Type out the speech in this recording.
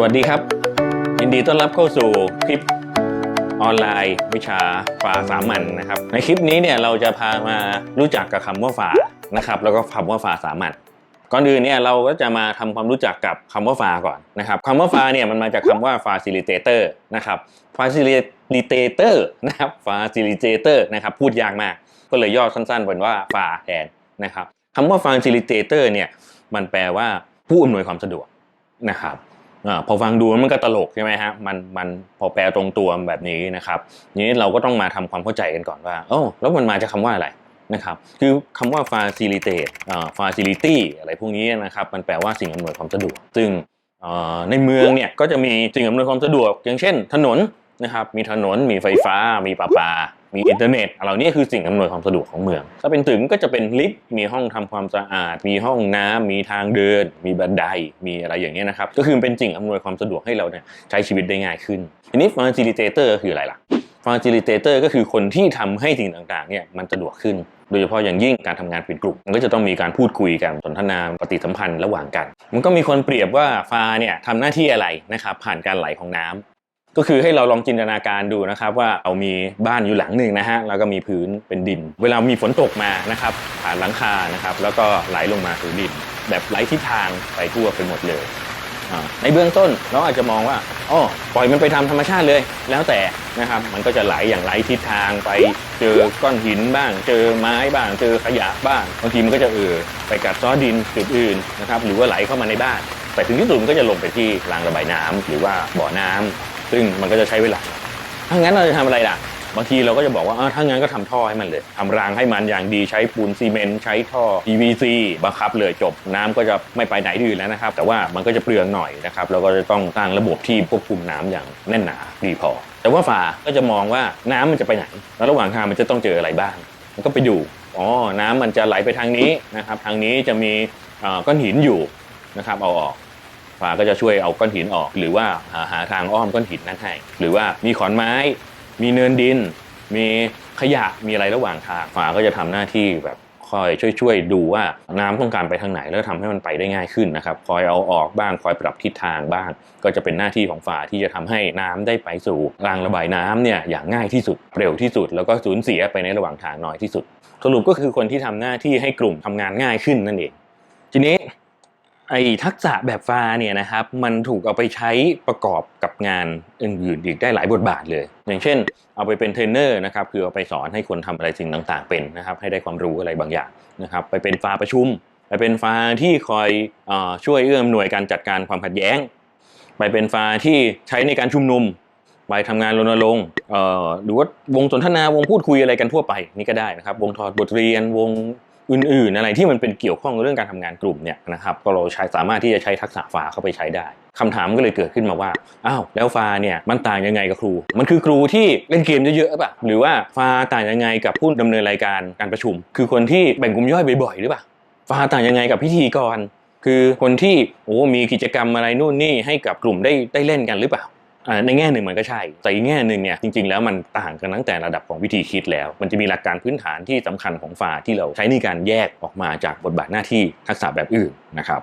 สวัสดีครับ ยินดีต้อนรับเข้าสู่คลิปออนไลน์ วิชาฝาสามัญนะครับ ในคลิปนี้เนี่ยเราจะพามารู้จักกับคำว่าฝานะครับแล้วก็คำว่าฝาสามัญก่อนอื่นเนี่ยเราก็จะมาทำความรู้จักกับคำว่าฝาก่อนนะครับคำว่าฝาเนี่ยมันมาจากคำว่า facilitator นะครับ facilitator นะครับ facilitator นะครับพูดยากมาก ก็เลยย่อสั้นๆเป็นว่าฝาแทนนะครับคำว่า facilitator เนี่ยมันแปลว่าผู้อำนวยความสะดวกนะครับ อพอฟังดูมันก็ตลกใช่ไหมฮะมันมันพอแปลตรงตัวแบบนี้นะครับนี้เราก็ต้องมาทำความเข้าใจกันก่อนว่าโอ้แล้วมันมาจากคาว่าอะไรนะครับคือคำว่า facilitate อ่ facility อะไรพวกนี้นะครับมันแปลว่าสิ่งอำนวยความสะดวก ซึ่งในเมืองเนี่ยก็จะมีสิ่งอำนวยความสะดวก อย่างเช่น ถนนนะครับมีถนนมีไฟฟ้ามีประปา มีอินเทอร์เน็ตเหล่านี้คือสิ่งอำนวยความสะดวกของเมือง ถ้าเป็นถึงก็จะเป็นลิฟต์มีห้องทำความสะอาด มีห้องน้ำมีทางเดิน มีบันได มีอะไรอย่างเงี้ยนะครับ ก็คือเป็นสิ่งอำนวยความสะดวกให้เราเนี่ยใช้ชีวิตได้ง่ายขึ้น ทีนี้ facilitator คืออะไรล่ะ facilitator ก็คือคนที่ทำให้สิ่งต่างๆเนี่ยมันสะดวกขึ้นโดยเฉพาะอย่างยิ่งการทำงานเป็นกลุ่มมันก็จะต้องมีการพูดคุยกันสนทนาปฏิสัมพันธ์ระหว่างกัน มันก็มีคนเปรียบว่าฟ้าเนี่ยทำหน้าที่อะไรนะครับผ่านการไหลของน้ำ ก็คือให้เราลองจินตนาการดูนะครับว่าเรามีบ้านอยู่หลังหนึ่งนะฮะแล้วก็มีพื้นเป็นดิน เวลามีฝนตกมานะครับผ่านหลังคานะครับแล้วก็ไหลลงมาสู่ดิน แบบไหลทิศทางไปทั่วไปหมดเลยในเบื้องต้นเราอาจจะมองว่าอ๋อปล่อยมันไปทำธรรมชาติเลย แล้วแต่นะครับมันก็จะไหลอย่างไหลทิศทางไปเจอก้อนหินบ้าง เจอไม้บ้าง เจอขยะบ้างบางทีมันก็จะเออไปกัดซ้อดินจุดอื่นนะครับหรือว่าไหลเข้ามาในบ้าน แต่ถึงที่สุดมันก็จะลงไปที่รางระบายน้ำหรือว่าบ่อน้ำ ซึ่งมันก็จะใช้เวลาถ้างั้นเราจะทำอะไรล่ะ บางทีเราก็จะบอกว่าถ้างั้นก็ทำท่อให้มันเลยทำรางให้มันอย่างดีใช้ปูนซีเมนต์ใช้ท่อ PVC บังคับเลยจบน้ำก็จะไม่ไปไหนอื่แล้วนะครับ แต่ว่ามันก็จะเปลืองหน่อยนะครับแล้วก็จะต้องสร้างระบบที่ควบคุมน้ำอย่างแน่นหนาดีพอ แต่ว่าฝาก็จะมองว่าน้ำมันจะไปไหน แล้วระหว่างทางมันจะต้องเจออะไรบ้าง มันก็ไปดูอ๋อน้ำมันจะไหลไปทางนี้นะครับ ทางนี้จะมีก้อนหินอยู่นะครับเอาออก ฝาก็จะช่วยเอาก้อนหินออก หรือว่าหาทางอ้อมก้อนหินนั้นให้หรือว่ามีขอนไม้ มีเนินดิน มีขยะมีอะไรระหว่างทางฝาก็จะทำหน้าที่แบบคอยช่วยๆดูว่าน้ำต้องการไปทางไหนแล้วทำให้มันไปได้ง่ายขึ้นนะครับคอยเอาออกบ้างคอยปรับทิศทางบ้าง ก็จะเป็นหน้าที่ของฝาที่จะทำให้น้ำได้ไปสู่รางระบายน้ำเนี่ยอย่างง่ายที่สุดเร็วที่สุด แล้วก็สูญเสียไปในระหว่างทางน้อยที่สุด สรุปก็คือคนที่ทำหน้าที่ให้กลุ่มทำงานง่ายขึ้นนั่นเอง ทีนี้ ไอ้ทักษะแบบฟ้าเนี่ยนะครับมันถูกเอาไปใช้ประกอบกับงานอื่นๆอีกได้หลายบทบาทเลย อย่างเช่น เอาไปเป็นเทรนเนอร์นะครับคือเอาไปสอนให้คนทำอะไรสิ่งต่างๆเป็นนะครับให้ได้ความรู้อะไรบางอย่างนะครับไปเป็นฟ้าประชุม ไปเป็นฟ้าที่คอยอช่วยเอื้อมหน่วยการจัดการความขัดแย้ง ไปเป็นฟ้าที่ใช้ในการชุมนุมไปทำงานรณรงค์หรือว่าวงสนทนาวงพูดคุยอะไรกันทั่วไปนี่ก็ได้นะครับ วงถอดบทเรียนวง อื่นๆ อะไรที่มันเป็นเกี่ยวข้องกับเรื่องการทำงานกลุ่มเนี่ยนะครับก็เราใช้สามารถที่จะใช้ทักษะฟ้าเข้าไปใช้ได้คำถามก็เลยเกิดขึ้นมาว่าอ้าวแล้วฟ้าเนี่ยมันต่างยังไงกับครู มันคือครูที่เล่นเกมเยอะๆหรือเปล่าหรือว่าฟ้าต่างยังไงกับผู้ดำเนินรายการการประชุม คือคนที่แบ่งกลุ่มย่อยบ่อยๆหรือเปล่าฟ้าต่างยังไงกับพิธีกร คือคนที่โอ้มีกิจกรรมอะไรนู่นนี่ให้กับกลุ่มได้ได้เล่นกันหรือเปล่า ในแง่หนึ่งมันก็ใช่ แต่อีกแง่หนึ่งเนี่ยจริงๆแล้วมันต่างกันตั้งแต่ระดับของวิธีคิดแล้ว มันจะมีหลักการพื้นฐานที่สำคัญของฝาที่เราใช้ในการแยกออกมาจากบทบาทหน้าที่ทักษะแบบอื่นนะครับ